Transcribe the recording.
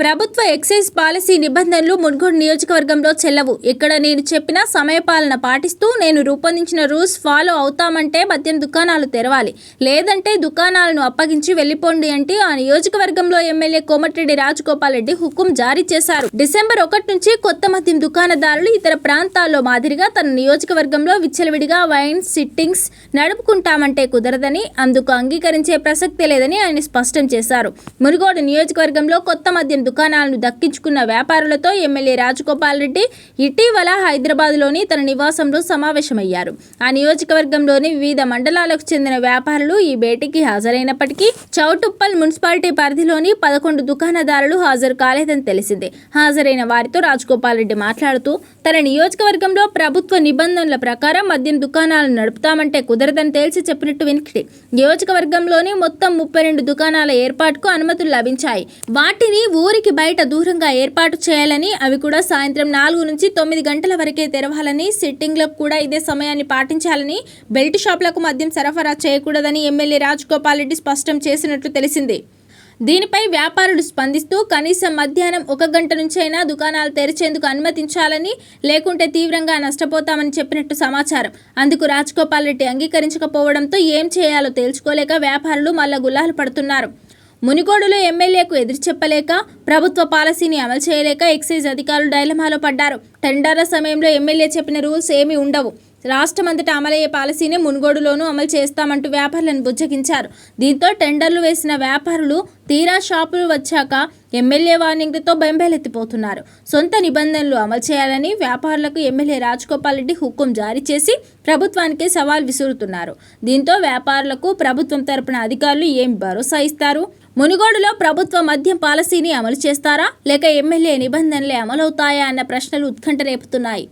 ప్రభుత్వ excise policy నిబంధనలు మున్గోడు నియోజకవర్గంలో చెల్లవు. ఇక్కడ నేను చెప్పిన సమయపాలన పాటిస్తూ నేను రూపొందించిన రూల్స్ ఫాలో అవుతామంటే మద్యం దుకాణాలు తెరవాలి. లేదంటే దుకాణాలను అప్పగించి వెళ్ళిపోండి అంటే ఆ నియోజకవర్గంలో ఎమ్మెల్యే కోమటిరెడ్డి రాజగోపాల్ రెడ్డి హుకుం జారీ చేశారు. డిసెంబర్ ఒకటి నుంచి కొత్త మద్యం దుకాణదారులు ఇతర ప్రాంతాల్లో మాదిరిగా తన నియోజకవర్గంలో విచ్చలవిడిగా వైన్ సిట్టింగ్స్ నడుపుకుంటామంటే కుదరదని అందుకు అంగీకరించే ప్రసక్తే లేదని ఆయన స్పష్టం చేశారు. మునుగోడు నియోజకవర్గంలో కొత్త మద్యం దుకాణాలను దక్కించుకున్న వ్యాపారులతో ఎమ్మెల్యే రాజగోపాల్ రెడ్డి ఇటీవల హైదరాబాద్లోని తన నివాసంలో సమావేశమయ్యారు. ఆ నియోజకవర్గంలోని వివిధ మండలాలకు చెందిన వ్యాపారులు ఈ భేటీకి హాజరైనప్పటికీ చౌటుప్పల్ మున్సిపాలిటీ పరిధిలోని పదకొండు దుకాణదారులు హాజరు కాలేదని తెలిసిందే. హాజరైన వారితో రాజగోపాల్ రెడ్డి మాట్లాడుతూ తన నియోజకవర్గంలో ప్రభుత్వ నిబంధనల ప్రకారం మద్యం దుకాణాలను నడుపుతామంటే కుదరదని తేల్చి చెప్పినట్టు వెనుకటి నియోజకవర్గంలోని మొత్తం ముప్పై రెండు దుకాణాల ఏర్పాటుకు అనుమతులు లభించాయి. వాటిని ఊరికి బయట దూరంగా ఏర్పాటు చేయాలని అవి కూడా సాయంత్రం నాలుగు నుంచి తొమ్మిది గంటల వరకే తెరవాలని సిట్టింగ్లకు కూడా ఇదే సమయాన్ని పాటించాలని బెల్ట్ షాపులకు మద్యం సరఫరా చేయకూడదని ఎమ్మెల్యే రాజగోపాల్ రెడ్డి స్పష్టం చేసినట్లు తెలిసింది. దీనిపై వ్యాపారులు స్పందిస్తూ కనీసం మధ్యాహ్నం ఒక గంట నుంచైనా దుకాణాలు తెరిచేందుకు అనుమతించాలని లేకుంటే తీవ్రంగా నష్టపోతామని చెప్పినట్టు సమాచారం. అందుకు రాజగోపాల్ రెడ్డి అంగీకరించకపోవడంతో ఏం చేయాలో తేల్చుకోలేక వ్యాపారులు మళ్ళా గుల్లాలు పడుతున్నారు. మునిగోడులో ఎమ్మెల్యేకు ఎదురు చెప్పలేక ప్రభుత్వ పాలసీని అమలు చేయలేక ఎక్సైజ్ అధికారులు డైలమాలో పడ్డారు. టెండర్ల సమయంలో ఎమ్మెల్యే చెప్పిన రూల్స్ ఏమీ ఉండవు. రాష్ట్రమంతటా అమలయ్యే పాలసీని మునుగోడులోనూ అమలు చేస్తామంటూ వ్యాపారులను బుజ్జగించారు. దీంతో టెండర్లు వేసిన వ్యాపారులు తీరా షాపులు వచ్చాక ఎమ్మెల్యే వార్నింగ్లతో బెంబేలెత్తిపోతున్నారు. సొంత నిబంధనలు అమలు చేయాలని వ్యాపారులకు ఎమ్మెల్యే రాజగోపాల్ రెడ్డి హుకుం జారీ చేసి ప్రభుత్వానికి సవాల్ విసురుతున్నారు. దీంతో వ్యాపారులకు ప్రభుత్వం తరపున అధికారులు ఏం భరోసా ఇస్తారు? మునుగోడులో ప్రభుత్వ మద్యం పాలసీని అమలు చేస్తారా? లేక ఎమ్మెల్యే నిబంధనలే అమలవుతాయా అన్న ప్రశ్నలు ఉత్కంఠ రేపుతున్నాయి.